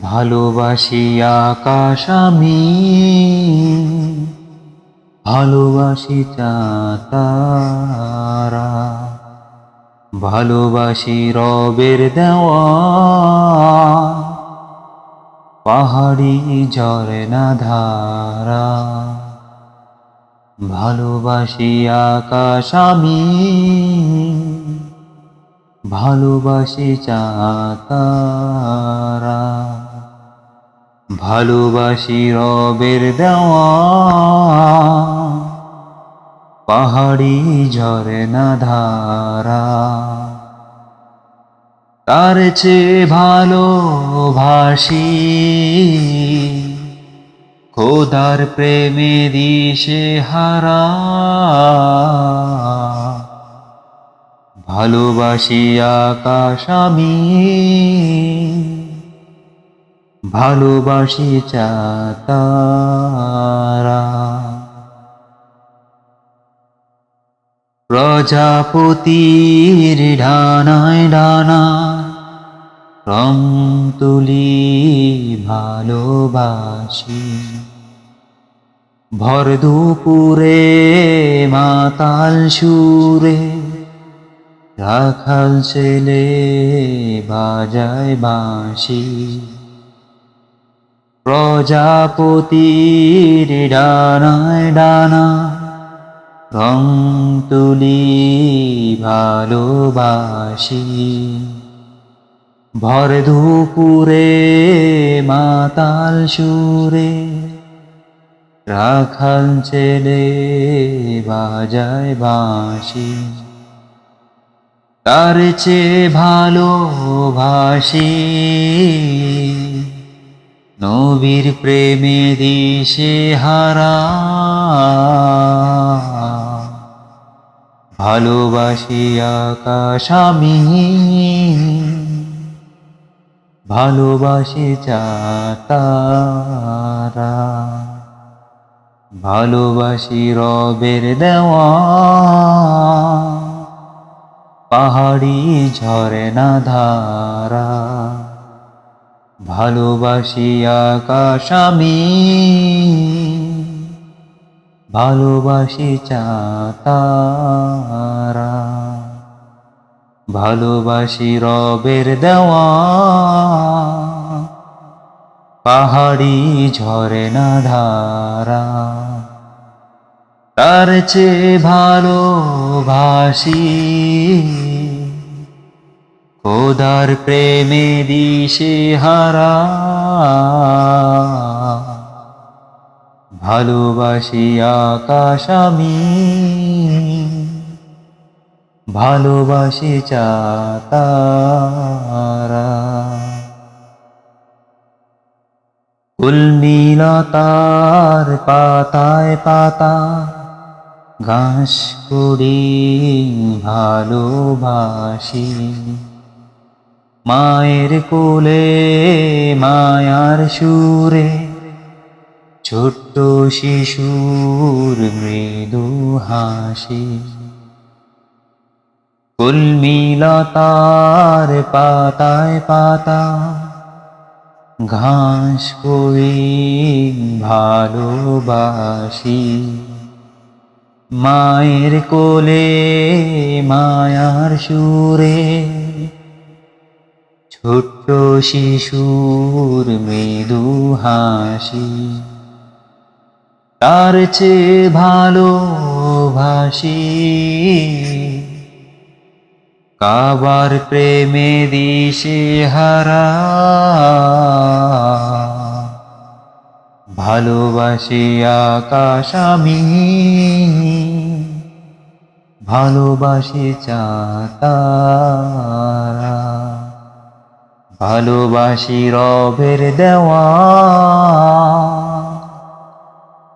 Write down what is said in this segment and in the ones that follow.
ভালোবাসি আকাশ আমি, ভালোবাসি চাতারা, ভালোবাসি রবের দেওয়া, পাহাড়ি ঝরনা ধারা, ভালোবাসি আকাশ আমি, ভালোবাসি চাতারা। ভালোবাসি রবের দেওয়া। পাহাড়ি ঝরনা ধারা। তার চেয়ে ভালোবাসি খোদার প্রেমে দিশে হারা। ভালোবাসি আকাশ আমি। ভালোবাসি চাতারা। প্রজাপতির ডানায় ডানা, রং তুলি ভালোবাসি। ভর দুপুরে মাতাল সুরে, রাখাল ছেলে বাজায় বাঁশি। প্রজাপতির ডানায় ডানা, রং তুলি ভালোবাসি। ভর দুপুরে মাতাল সুরে, রাখাল ছেলে বাজায় বাঁশি। তার চেয়ে ভালোবাসি। নবীর প্রেমে দিশে হারা। ভালোবাসি আকাশ আমি। ভালোবাসি চাতারা ভালোবাসি রবের দেওয়া। পাহাড়ি ঝরনা ধারা। ভালোবাসি আকাশ ভালোবাসি চাতারা। ভালোবাসি রবের দেওয়া। পাহাড়ি ঝরনা ধারা। তার চেয়ে ভালোবাসি। খোদার প্রেমে দিশে হারা। ভালোবাসি আকাশ আমি। ভালোবাসি চাতারা। উলমিলতার পাতায় পাতা। ঘাস করি ভালোবাসি। মায়ের কোলে, মায়ার সুরে, ছোট্ট শিশুর মৃদু হাসি। কুলমিলতার পাতায় পাতা, ঘাস করি ভালোবাসি। মায়ের কোলে, মায়ার সুরে ছোট্ট শিশুর মৃদু হাসি। তার চেয়ে ভালোবাসি কাবার প্রেমে দিশে হারা। ভালোবাসি আকাশ আমি। ভালোবাসি চাতারা ভালোবাসি রবের দেওয়া।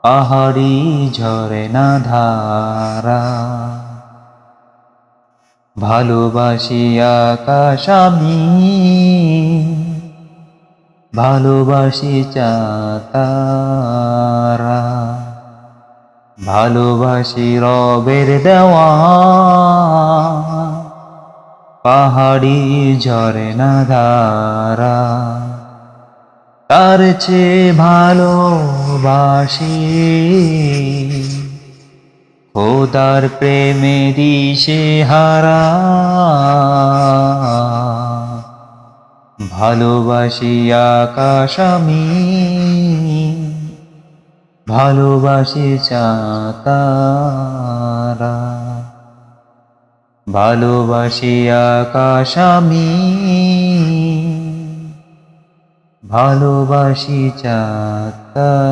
পাহাড়ি ঝরনা ধারা। ভালোবাসি আকাশ আমি। ভালোবাসি চাতারা। ভালোবাসি রবের দেওয়া। পাহাড়ি ঝরনা ধারা তার চেয়ে ভালোবাসি। খোদার প্রেমে দিশে হারা। ভালোবাসি আকাশ আমি। ভালোবাসি চাতারা। ভালোবাসি আকাশ আমি ভালোবাসি চাতারা